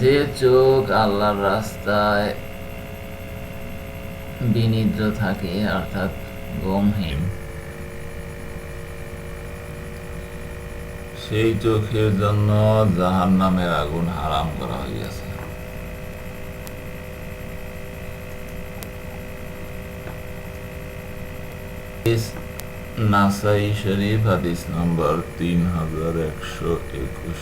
যে চোখ আল্লাহর রাস্তায় বিনিদ্র থাকে, অর্থাৎ গমহীন, সেই চোখের জন্য জাহান নামের আগুন হারাম করা হইয়াছে। নাসাই শরীফ, হাদিস নম্বর তিন হাজার একশো একুশ।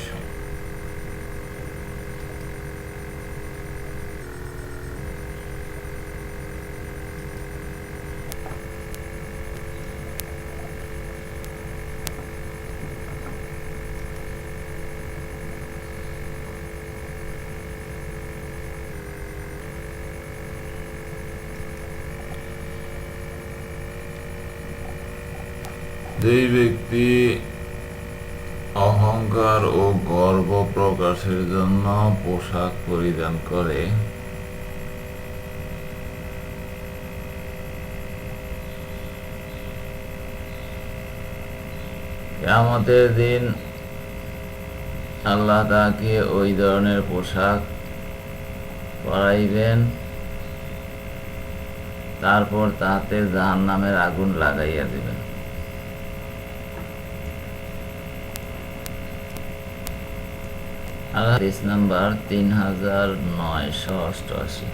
যেই ব্যক্তি অহংকার ও গর্ব প্রকাশের জন্য পোশাক পরিধান করে। আমাদের দিন আল্লাহ তাকে ওই ধরনের পোশাক পরাইবেন, তারপর তাতে জাহান নামের আগুন লাগাইয়া দিবেন। হাদিস নাম্বার তিন হাজার নয়শো অষ্টআশি।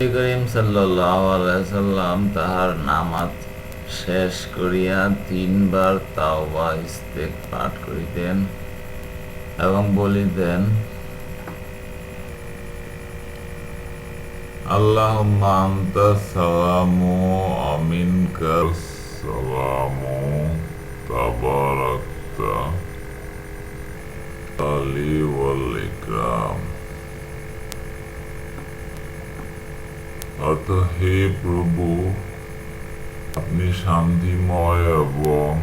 করিম সাল্লাম তাহার নামাজ শেষ করিয়া তিনবার তাওবা ইস্তেক পাঠ করিতেন এবং বলিতেন আল্লাহ আন্তা সালামু আমিনকা সালামু তাবারাকতা আলি ওয়াল अतः हे प्रभु अपनी शांतिमय एवं